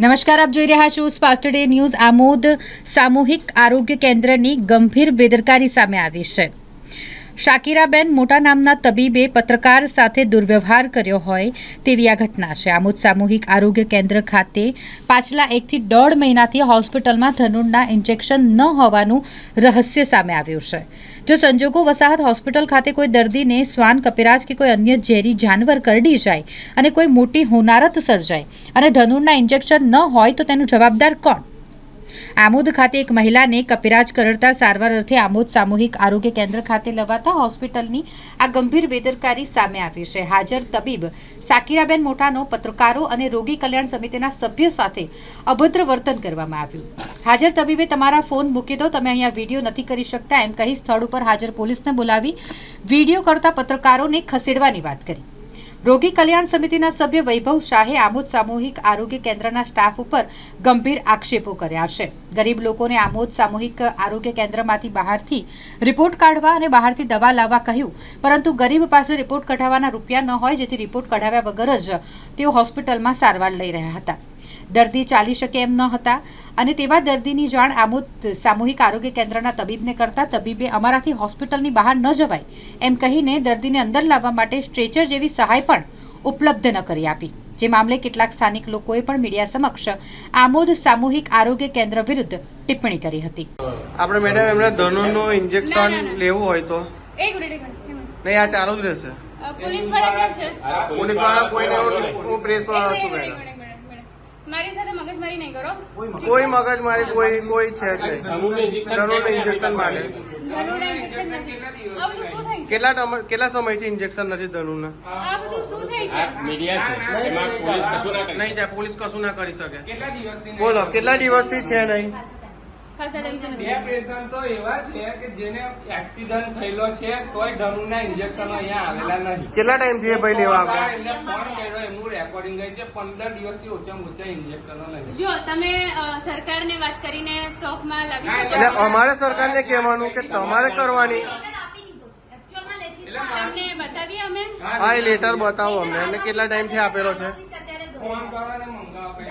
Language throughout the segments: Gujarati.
નમસ્કાર, આપ જોઈ રહ્યા છો સ્પાર્ક ટુડે ન્યૂઝ આમોદ સામૂહિક આરોગ્ય કેન્દ્રની ગંભીર બેદરકારી સામે આવી છે. શાકીરાબેન મોટા નામના તબીબે પત્રકાર સાથે દુર્વ્યવહાર કર્યો હોય તેવી આ ઘટના છે. આમોદ સામૂહિક આરોગ્ય કેન્દ્ર ખાતે પાછલા એકથી દોઢ મહિનાથી હોસ્પિટલમાં ધનુરના ઇન્જેક્શન ન હોવાનું રહસ્ય સામે આવ્યું છે. જો સંજોગો વસાહત હોસ્પિટલ ખાતે કોઈ દર્દીને શ્વાન, કપિરાજ કે કોઈ અન્ય ઝેરી જાનવર કરડી જાય અને કોઈ મોટી હોનારત સર્જાય અને ધનુરના ઇન્જેક્શન ન હોય તો તેનું જવાબદાર કોણ? આમોદ ખાતે એક મહિલાને કપિરાજ કરડતા સારવાર અર્થે આમોદ સામૂહિક આરોગ્ય કેન્દ્ર ખાતે લવાતા હોસ્પિટલની આ ગંભીર બેદરકારી સામે આવી છે. હાજર તબીબ સાકીરાબેન મોટાનો, પત્રકારો અને રોગી કલ્યાણ સમિતિના સભ્ય સાથે અભદ્ર વર્તન કરવામાં આવ્યું. હાજર તબીબે તમારા ફોન મૂકી દો, તમે અહીંયા વીડિયો નથી કરી શકતા, એમ કહી સ્થળ ઉપર હાજર પોલીસને બોલાવી વીડિયો કરતા પત્રકારોને ખસેડવાની વાત કરી. રોગી કલ્યાણ સમિતિના સભ્ય વૈભવ શાહે આમોદ સામૂહિક આરોગ્ય કેન્દ્રના સ્ટાફ ઉપર ગંભીર આક્ષેપો કર્યા છે. ગરીબ લોકોને આમોદ સામૂહિક આરોગ્ય કેન્દ્રમાંથી બહારથી રિપોર્ટ કાઢવા અને બહારથી દવા લાવવા કહ્યું, પરંતુ ગરીબ પાસે રિપોર્ટ કઢાવવાના રૂપિયા ન હોય જેથી રિપોર્ટ કઢાવ્યા વગર જ તેઓ હોસ્પિટલમાં સારવાર લઈ રહ્યા હતા. દર્દી ચાલી શકે એમ ન હતા. અને તેવા દર્દીની જાણ આમોદ સામૂહિક આરોગ્ય કેન્દ્રના તબીબને કરતા તબીબે અમારાથી હોસ્પિટલની બહાર ન જવાય એમ કહીને દર્દીને અંદર લાવવા માટે સ્ટ્રેચર જેવી સહાય પણ ઉપલબ્ધ ન કરી આપી. જે મામલે કેટલાક સ્થાનિક લોકોએ પણ મીડિયા સમક્ષ આમોદ સામૂહિક આરોગ્ય કેન્દ્ર વિરુદ્ધ ટિપ્પણી કરી હતી. આપણે મેડમ એમને ધનુનું ઇન્જેક્શન લેવું હોય તો. નહીં આ ચાલુ જ રહેશે. પોલીસવાળા ક્યાં છે? પોલીસવાળા કોઈને હું- હું પ્રેસ વાળા છું મેડમ એક મિનિટ, એક મિનિટ. મારી સાથે મગજમારી નહીં કરો. કોઈ મગજ મારી કોઈ કોઈ છે ઇન્જેક્શન માટે. કેટલા કેટલા સમયથી ઇન્જેક્શન નથી ધનુના? આ બધું શું થાય છે? આ મીડિયા છે. એમાં પોલીસ કશું ના નહીં જાય પોલીસ કશું ના કરી શકે. બોલો કેટલા દિવસથી છે નહીં? બે પેશન્ટો એવા છે કે જેને એક્સિડન્ટ થયેલો છે તોય ધનુના ઇન્જેક્શનો અહીંયા આવેલા નથી કેટલા ટાઈમથી ભાઈ લેવા આવ્યા એમને ફોન કર્યો એમનું રેકોર્ડિંગ ગઈ છે પંદર દિવસથી ઓછામાં ઓછા ઇન્જેક્શનો નહીં જો તમે સરકારને વાત કરીને સ્ટોકમાં લાવી શકો એટલે અમારે સરકારને કહેવાનું કે તમારે કરવાની તમને બતાવીએ અમે હા એ લેટર બતાવો અમને એમને કેટલા ટાઈમથી આપેલો છે.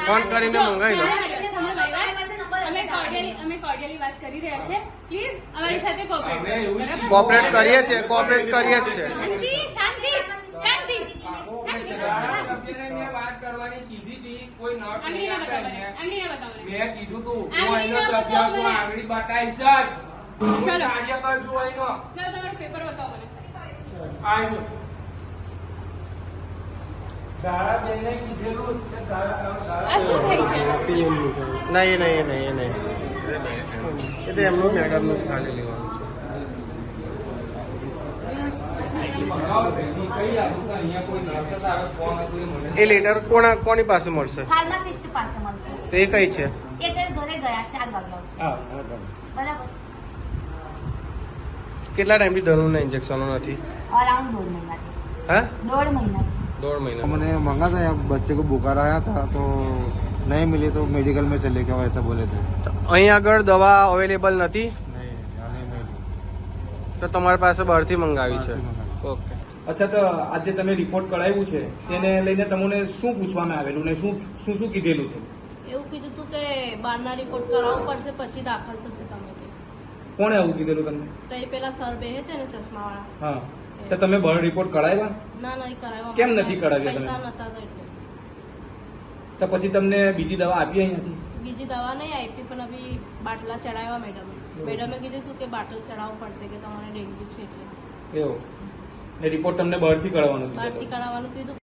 ફોન કરીને મંગાવી લો અમે વાત કરી રહ્યા છે પ્લીઝ અમારી સાથે cooperate અમે કરો. એવું જ બરાબર? કોઓપરેટ કરીએ છીએ કોઓપરેટ કરીએ છીએ શાંતિ શાંતિ શાંતિ શાંતિ. ધારાસભ્યને મેં વાત કરવાની કીધી હતી કોઈ નર્સ. મેં કીધું તું હું અહીંનો સભ્ય છું આંગળી બતાવીશ જ ચાલો. કાર્યકર છું અહીંનો તમારું પેપર બતાવો મને આવ્યો ધારાબેનને કીધેલું કે ધારા- ધારા- આ શું થાય છે નહીં નહીં નહીં નહીં. એ તો એમનું મેડમનું ખાલી લેવાનું એ મને છે એ લેટર કોના કોની પાસે મળશે? ફાર્માસિસ્ટ પાસે મળશે. તો એ કઈ છે? એ ટાઈમ ઘરે ગયા ચાર વાગે આવશે. હા બરાબર. કેટલા ટાઈમથી ધનુના ઇન્જેક્શનો નથી? અરાઉન્ડ દોઢ મહિનાથી. હા? દોઢ મહિનાથી. દોઢ મહિના मैंने मंगा था यहाँ बच्चे को बुखार आया था तो नहीं मिली तो मेडिकल में चले गए ऐसा बोले थे અહીં આગળ દવા અવેલેબલ નથી नहीं यहाँ नहीं मिली તો તમારી પાસે બહારથી મંગાવી છે બહારથી મંગાવી. ઓકે અચ્છા તો આજે તમે રિપોર્ટ કરાવ્યું છે તેને લઈને તમને શું પૂછવામાં આવેલું ને શું શું શું કીધેલું છે એવું કીધું તું કે બહારના રિપોર્ટ કરાવવો પડશે પછી દાખલ થશે તમે કે કોણે આવું કીધેલું તમને તો એ પેલા સર બેહે છે ને ચશ્માવાળા હા તો તમે બર્થ રિપોર્ટ કરાવ્યા ના નહીં કરાવવા કેમ નથી કરાવ્યા તમે? પૈસા નતા તો એટલે. તો પછી તમને બીજી દવા આપી અહીંયાથી બીજી દવા નહીં આપી પણ અભી બાટલા ચડાવ્યા મેડમ મેડમે કીધું તું કે બાટલ ચડાવવું પડશે કે તમારે ડેન્ગ્યુ છે એટલે. એવું. એ રિપોર્ટ તમને બહારથી કરાવવાનું બહારથી કરાવવાનું કીધું.